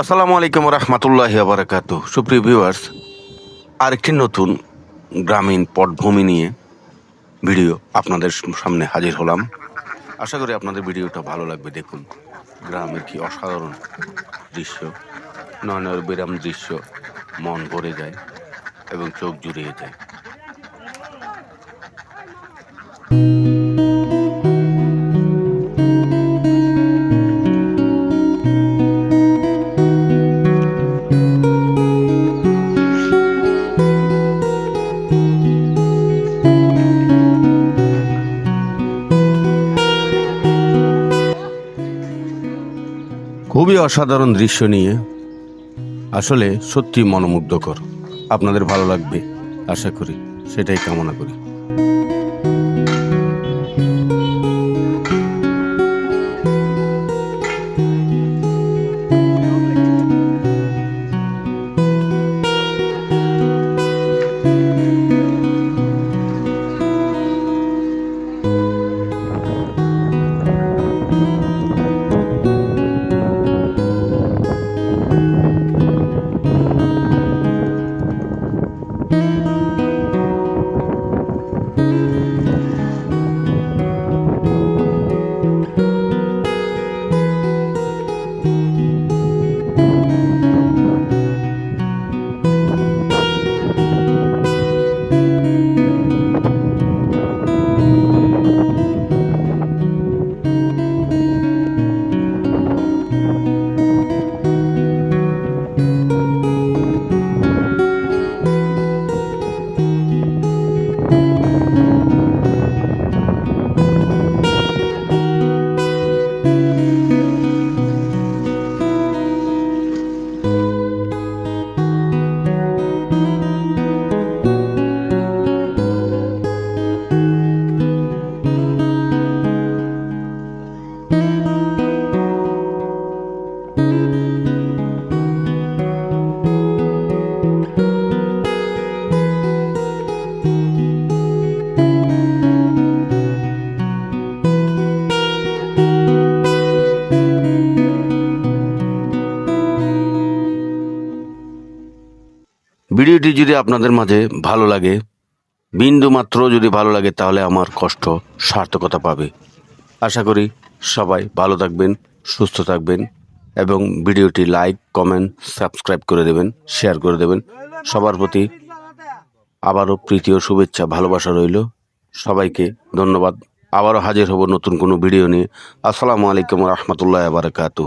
আসসালামু আলাইকুম রহমতুল্লাহ বারাকাত সুপ্রিয় ভিউয়ার্স, আরেকটি নতুন গ্রামীণ পটভূমি নিয়ে ভিডিও আপনাদের সামনে হাজির হলাম। আশা করি আপনাদের ভিডিওটা ভালো লাগবে। দেখুন, গ্রামের কি অসাধারণ দৃশ্য, নয়নের বিরাম দৃশ্য, মন ভরে যায় এবং চোখ জুড়িয়ে যায়। খুবই অসাধারণ দৃশ্য নিয়ে। আসলে সত্যি মনোমুগ্ধকর। আপনাদের ভালো লাগবে, আশা করি। সেটাই কামনা করি। ভিডিওটি যদি আপনাদের মাঝে ভালো লাগে, বিন্দু মাত্র যদি ভালো লাগে, তাহলে আমার কষ্ট সার্থকতা পাবে। আশা করি সবাই ভালো থাকবেন, সুস্থ থাকবেন, এবং ভিডিওটি লাইক, কমেন্ট, সাবস্ক্রাইব করে দেবেন, শেয়ার করে দেবেন। সবার প্রতি আবারও প্রীতি ও শুভেচ্ছা, ভালোবাসা রইল। সবাইকে ধন্যবাদ। আবারও হাজির হব নতুন কোনো ভিডিও নিয়ে। আসসালামু আলাইকুম রহমতুল্লাহ বারকাতু